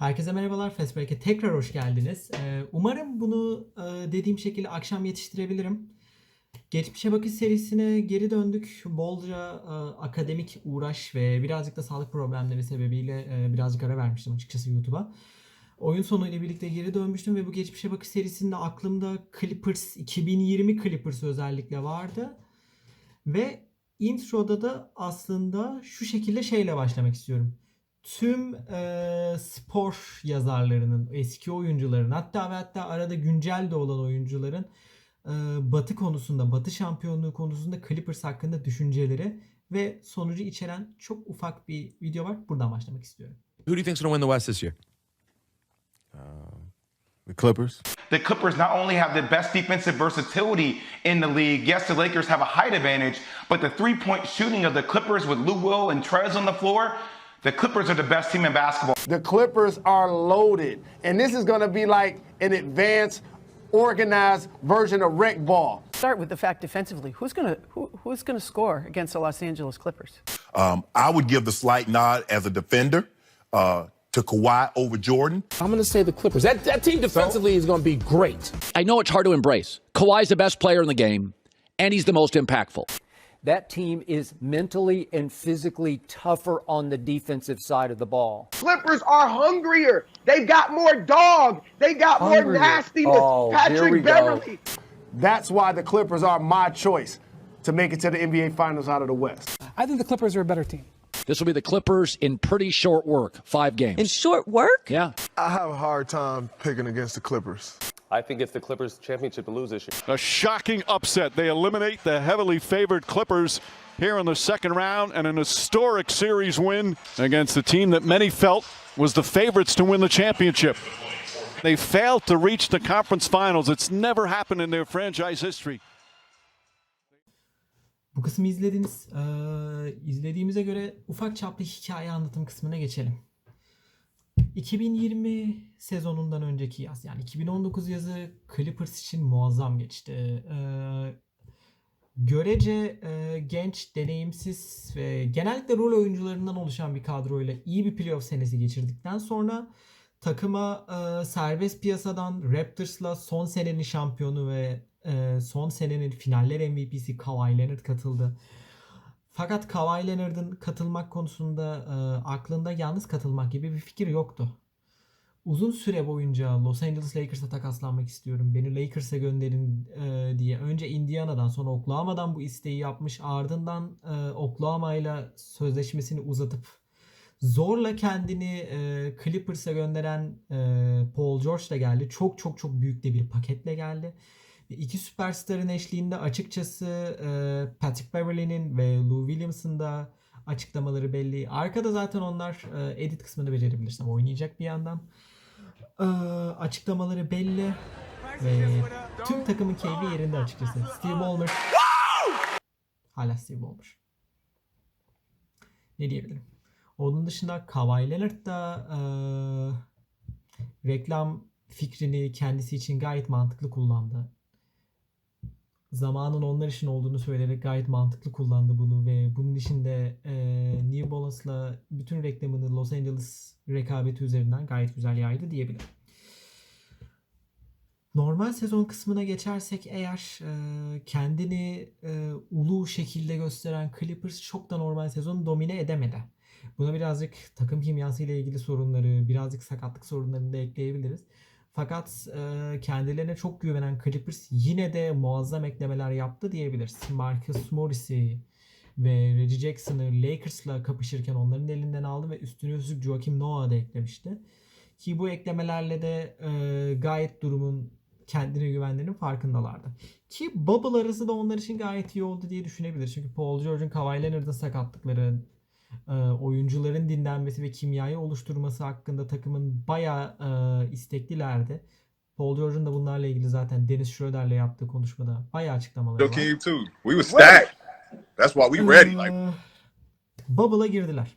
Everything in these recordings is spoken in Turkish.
Herkese merhabalar. Fastbreak'e tekrar hoş geldiniz. Ee, umarım bunu e, dediğim şekilde akşam yetiştirebilirim. Geçmişe Bakış serisine geri döndük. Bolca e, akademik uğraş ve birazcık da sağlık problemleri sebebiyle e, birazcık ara vermiştim açıkçası YouTube'a. Oyun sonu ile birlikte geri dönmüştüm ve bu Geçmişe Bakış serisinde aklımda Clippers, 2020 Clippers özellikle vardı. Ve introda da aslında şu şekilde şeyle başlamak istiyorum tüm e, spor yazarlarının, eski oyuncuların hatta ve hatta arada güncel de olan oyuncuların e, batı konusunda, batı şampiyonluğu konusunda Clippers hakkında düşünceleri ve sonucu içeren çok ufak bir video var. Buradan başlamak istiyorum. Who do you think's going to win the West this year? The Clippers. The Clippers not only have the best defensive versatility in the league, yes, the Lakers have a height advantage, but the three point shooting of the Clippers with Lou Will and Trez on the floor, the Clippers are the best team in basketball. The Clippers are loaded. And this is going to be like an advanced, organized version of rec ball. Start with the fact defensively. Who's gonna who, who's gonna score against the Los Angeles Clippers? Um, I would give the slight nod as a defender uh, to Kawhi over Jordan. I'm going to say the Clippers. That, that team defensively is going to be great. I know it's hard to embrace. Kawhi's the best player in the game, and he's the most impactful. That team is mentally and physically tougher on the defensive side of the ball. Clippers are hungrier. They've got more dog. They got more nastiness. Oh, here we Patrick go. Beverly. That's why the Clippers are my choice to make it to the NBA Finals out of the West. I think the Clippers are a better team. This will be the Clippers in pretty short work, five games. In short work? yeah. I have a hard time picking against the Clippers. I think it's the Clippers' championship to lose this year. A shocking upset. They eliminate the heavily favored Clippers here in the second round and an historic series win against the team that many felt was the favorites to win the championship. They failed to reach the conference finals. It's never happened in their franchise history. Bu kısmı izlediniz. Ee, izlediğimize göre ufak çaplı hikaye anlatım kısmına geçelim. 2020 sezonundan önceki yaz yani 2019 yazı Clippers için muazzam geçti. Ee, görece e, genç, deneyimsiz ve genellikle rol oyuncularından oluşan bir kadroyla iyi bir playoff senesi geçirdikten sonra takıma e, serbest piyasadan Raptors'la son senenin şampiyonu ve e, son senenin finaller MVP'si Kawhi Leonard katıldı. Fakat Kawhi Leonard'ın katılmak konusunda e, aklında yalnız katılmak gibi bir fikir yoktu. Uzun süre boyunca Los Angeles Lakers'a takaslanmak istiyorum. Beni Lakers'a gönderin e, diye önce Indiana'dan sonra Oklahoma'dan bu isteği yapmış. Ardından e, Oklahoma'yla sözleşmesini uzatıp zorla kendini e, Clippers'a gönderen e, Paul George da geldi. Çok çok çok büyük de bir paketle geldi. İki süperstarın eşliğinde açıkçası Patrick Beverley'nin ve Lou Williams'ın da açıklamaları belli. Arkada zaten onlar edit kısmını becerebilirsem oynayacak bir yandan. Açıklamaları belli. Ve tüm takımın keyfi yerinde açıkçası. Steve Ballmer. Hala Steve Ballmer. Ne diyebilirim? Onun dışında Kawhi Leonard da reklam fikrini kendisi için gayet mantıklı kullandı. Zamanın onlar için olduğunu söyleyerek gayet mantıklı kullandı bunu ve bunun içinde e, New Balance'la bütün reklamını Los Angeles rekabeti üzerinden gayet güzel yaydı diyebilirim. Normal sezon kısmına geçersek eğer e, kendini e, ulu şekilde gösteren Clippers çok da normal sezonu domine edemedi. Buna birazcık takım kimyası ile ilgili sorunları, birazcık sakatlık sorunlarını da ekleyebiliriz. Fakat e, kendilerine çok güvenen Clippers yine de muazzam eklemeler yaptı diyebiliriz. Marcus Morris'i ve Reggie Jackson'ı Lakers'la kapışırken onların elinden aldı ve üstüne üstlük Joakim Noah'ı da eklemişti. Ki bu eklemelerle de e, gayet durumun kendine güvenlerinin farkındalardı. Ki Bubble arası da onlar için gayet iyi oldu diye düşünebilir. Çünkü Paul George'un Kawhi Leonard'ın sakatlıkları, oyuncuların dinlenmesi ve kimyayı oluşturması hakkında takımın bayağı e, isteklilerdi. Paul George'un da bunlarla ilgili zaten Dennis Schroeder'le yaptığı konuşmada bayağı açıklamaları var. Came too. We were stacked. That's why we ready. Like Bubble'a girdiler.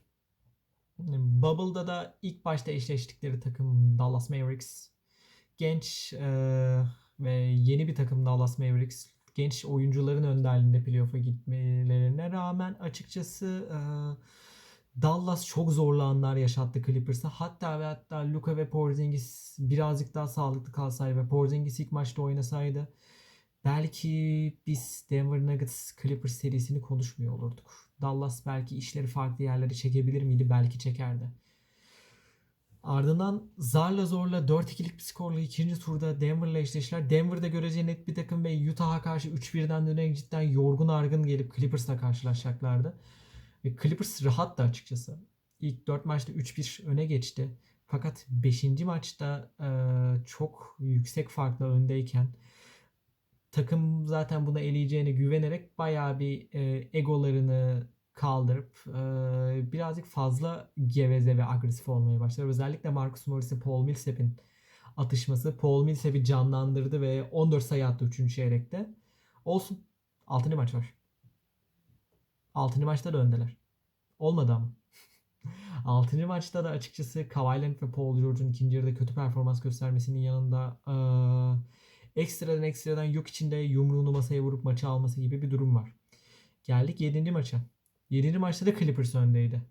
Bubble'da da ilk başta eşleştikleri takım Dallas Mavericks. Genç e, ve yeni bir takım Dallas Mavericks. Genç oyuncuların önderliğinde playoff'a gitmelerine rağmen açıkçası e, Dallas çok zorlu anlar yaşattı Clippers'a. Hatta ve hatta Luka ve Porzingis birazcık daha sağlıklı kalsaydı ve Porzingis ilk maçta oynasaydı belki biz Denver Nuggets Clippers serisini konuşmuyor olurduk. Dallas belki işleri farklı yerlere çekebilir miydi? Belki çekerdi. Ardından zarla zorla 4-2'lik bir skorla ikinci turda Denver'la eşleştiler. Denver'da görece net bir takım ve Utah'a karşı 3-1'den dönerek cidden yorgun argın gelip Clippers'la karşılaşacaklardı. Ve Clippers rahat da açıkçası. İlk 4 maçta 3-1 öne geçti. Fakat 5. maçta e, çok yüksek farkla öndeyken takım zaten buna eleyeceğine güvenerek bayağı bir e, egolarını kaldırıp e, birazcık fazla geveze ve agresif olmaya başladı. Özellikle Marcus Morris'in Paul Millsap'in atışması Paul Millsap'i canlandırdı ve 14 sayı attı 3. çeyrekte. Olsun. 6. maç var. 6. maçta da öndeler. Olmadı ama. 6. maçta da açıkçası Kawhi Leonard ve Paul George'un ikinci yarıda kötü performans göstermesinin yanında eee, ekstradan ekstradan yok içinde yumruğunu masaya vurup maçı alması gibi bir durum var. Geldik 7. maça. 7. maçta da Clippers öndeydi.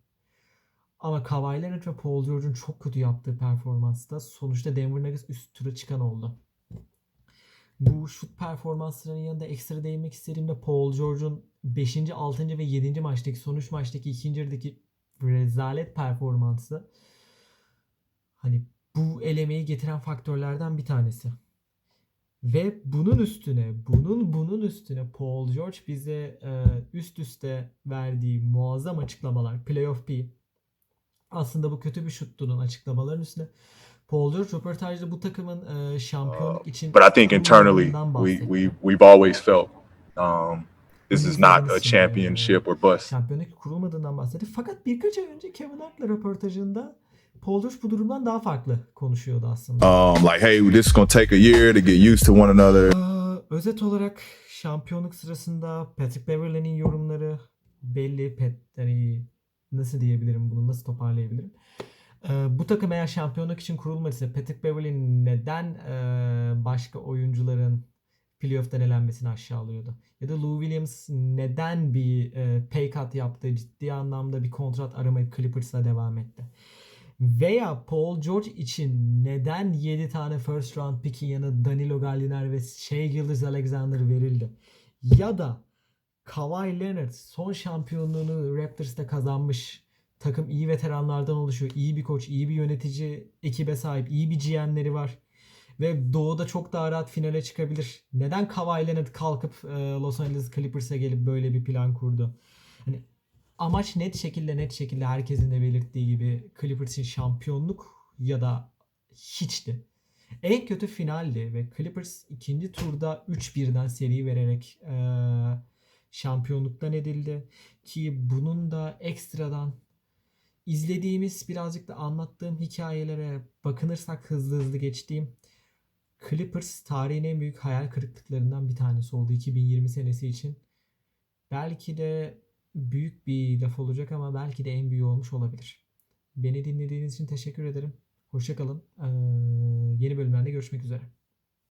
Ama Kawhi Leonard ve Paul George'un çok kötü yaptığı performansta sonuçta Denver Nuggets üst tura çıkan oldu. Bu şut performanslarının yanında ekstra değinmek istediğimde Paul George'un 5. 6. ve 7. maçtaki son 3 maçtaki ikinci yarıdaki rezalet performansı hani bu elemeyi getiren faktörlerden bir tanesi. Ve bunun üstüne, bunun bunun üstüne Paul George bize e, üst üste verdiği muazzam açıklamalar, playoff P. Aslında bu kötü bir şuttunun açıklamaların üstüne Paul George röportajda bu takımın e, şampiyonluk için But I think internally, we, we, we've always felt um, this is not a championship or bust. Şampiyonluk kurulmadığından bahsetti. Fakat birkaç ay önce Kevin Hart'la röportajında Paul George bu durumdan daha farklı konuşuyordu aslında. Um, like, hey, this is to take a year to get used to one another. Ee, özet olarak şampiyonluk sırasında Patrick Beverley'nin yorumları belli. Pat, hani nasıl diyebilirim bunu nasıl toparlayabilirim? Ee, bu takım eğer şampiyonluk için kurulmadıysa Patrick Beverley neden e, başka oyuncuların playoff'tan elenmesini aşağılıyordu? Ya da Lou Williams neden bir e, pay cut yaptı? Ciddi anlamda bir kontrat aramayıp Clippers'a devam etti? Veya Paul George için neden 7 tane first round pick'in yanı Danilo Gallinari ve Shea Gilgeous Alexander verildi? Ya da Kawhi Leonard son şampiyonluğunu Raptors'ta kazanmış. Takım iyi veteranlardan oluşuyor. İyi bir koç, iyi bir yönetici ekibe sahip, iyi bir GM'leri var. Ve doğuda çok daha rahat finale çıkabilir. Neden Kawhi Leonard kalkıp Los Angeles Clippers'a gelip böyle bir plan kurdu? Hani amaç net şekilde net şekilde herkesin de belirttiği gibi Clippers'in şampiyonluk ya da hiçti. En kötü finaldi ve Clippers ikinci turda 3-1'den seri vererek eee, şampiyonluktan edildi. Ki bunun da ekstradan izlediğimiz birazcık da anlattığım hikayelere bakınırsak hızlı hızlı geçtiğim Clippers tarihin en büyük hayal kırıklıklarından bir tanesi oldu 2020 senesi için. Belki de büyük bir laf olacak ama belki de en büyüğü olmuş olabilir. Beni dinlediğiniz için teşekkür ederim. Hoşçakalın. Ee, yeni bölümlerde görüşmek üzere.